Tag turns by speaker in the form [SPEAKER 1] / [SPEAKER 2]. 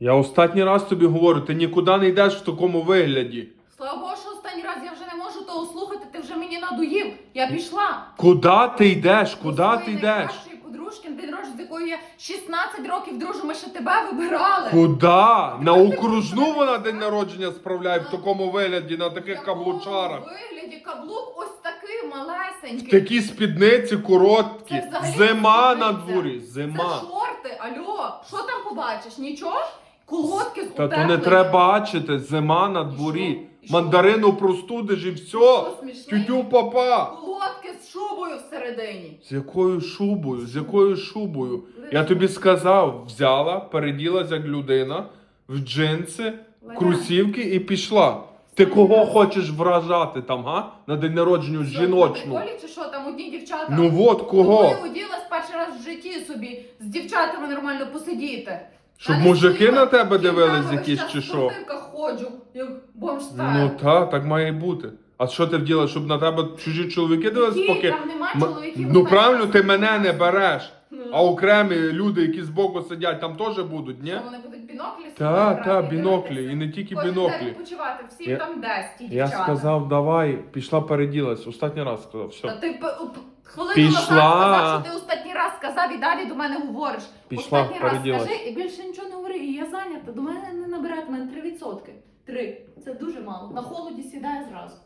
[SPEAKER 1] Я останній раз тобі говорю, ти нікуди не йдеш в такому вигляді.
[SPEAKER 2] Слава Богу, що останній раз я вже не можу того слухати, ти вже мені надоїв. Я пішла.
[SPEAKER 1] Куди ти йдеш? Куди ти йдеш?
[SPEAKER 2] найкращої подружки, день народження, з якою я 16 років дружу, ми ще тебе вибирали.
[SPEAKER 1] Куди? На окружну вона день народження справляє в такому вигляді, на таких
[SPEAKER 2] В
[SPEAKER 1] каблучарах.
[SPEAKER 2] вигляді каблук ось такий малесенький.
[SPEAKER 1] Такі спідниці короткі.
[SPEAKER 2] Це взагалі
[SPEAKER 1] Зима на
[SPEAKER 2] спідниця.
[SPEAKER 1] дворі,
[SPEAKER 2] Це
[SPEAKER 1] зима.
[SPEAKER 2] шорти, альо, що там побачиш? Нічого? Колодки з
[SPEAKER 1] Та то не
[SPEAKER 2] утепленням.
[SPEAKER 1] треба бачити, зима на дворі.
[SPEAKER 2] що? І що?
[SPEAKER 1] Мандарину простудиш і все.
[SPEAKER 2] Що?
[SPEAKER 1] Тютю папа.
[SPEAKER 2] Колодки з шубою всередині.
[SPEAKER 1] З якою шубою? З якою шубою? Я тобі сказав, взяла, переділася як людина в джинси,
[SPEAKER 2] Леля.
[SPEAKER 1] кросівки і пішла. Ти кого хочеш вражати там, га? На день народження
[SPEAKER 2] Що,
[SPEAKER 1] жіночну.
[SPEAKER 2] приколі чи що там одні дівчата?
[SPEAKER 1] Ну от кого?
[SPEAKER 2] Тобою оділась перший раз в житті собі з дівчатами нормально посидіти.
[SPEAKER 1] Щоб мужики на тебе дивились якісь чи що?
[SPEAKER 2] спортивках ходжу, як бомж
[SPEAKER 1] Ну та, так має бути. А що ти вділа, щоб на тебе чужі чоловіки дивились,
[SPEAKER 2] Які?
[SPEAKER 1] поки.
[SPEAKER 2] Там нема
[SPEAKER 1] М-
[SPEAKER 2] чоловіків.
[SPEAKER 1] Ну
[SPEAKER 2] у
[SPEAKER 1] правильно, ти мене не береш.
[SPEAKER 2] Ну.
[SPEAKER 1] А окремі люди, які збоку сидять, там теж будуть, ні?
[SPEAKER 2] Вони будуть біноклі собі
[SPEAKER 1] Та,
[SPEAKER 2] брати
[SPEAKER 1] та,
[SPEAKER 2] і
[SPEAKER 1] біноклі,
[SPEAKER 2] дивитися?
[SPEAKER 1] і не тільки
[SPEAKER 2] Кожен
[SPEAKER 1] біноклі.
[SPEAKER 2] відпочивати, всі
[SPEAKER 1] Я-
[SPEAKER 2] там десь, ті
[SPEAKER 1] Я
[SPEAKER 2] дівчата.
[SPEAKER 1] сказав, давай, пішла переділась. Останній раз сказав,
[SPEAKER 2] Та
[SPEAKER 1] все.
[SPEAKER 2] ти п- п- хвилину
[SPEAKER 1] Пішла.
[SPEAKER 2] назад сказав, що ти останній сказав і далі до мене говориш.
[SPEAKER 1] Пішла,
[SPEAKER 2] останній раз
[SPEAKER 1] переділась.
[SPEAKER 2] скажи і більше нічого не говори. І я зайнята. До мене не набирають в мене 3%. 3. Це дуже мало. На холоді сідає зразу.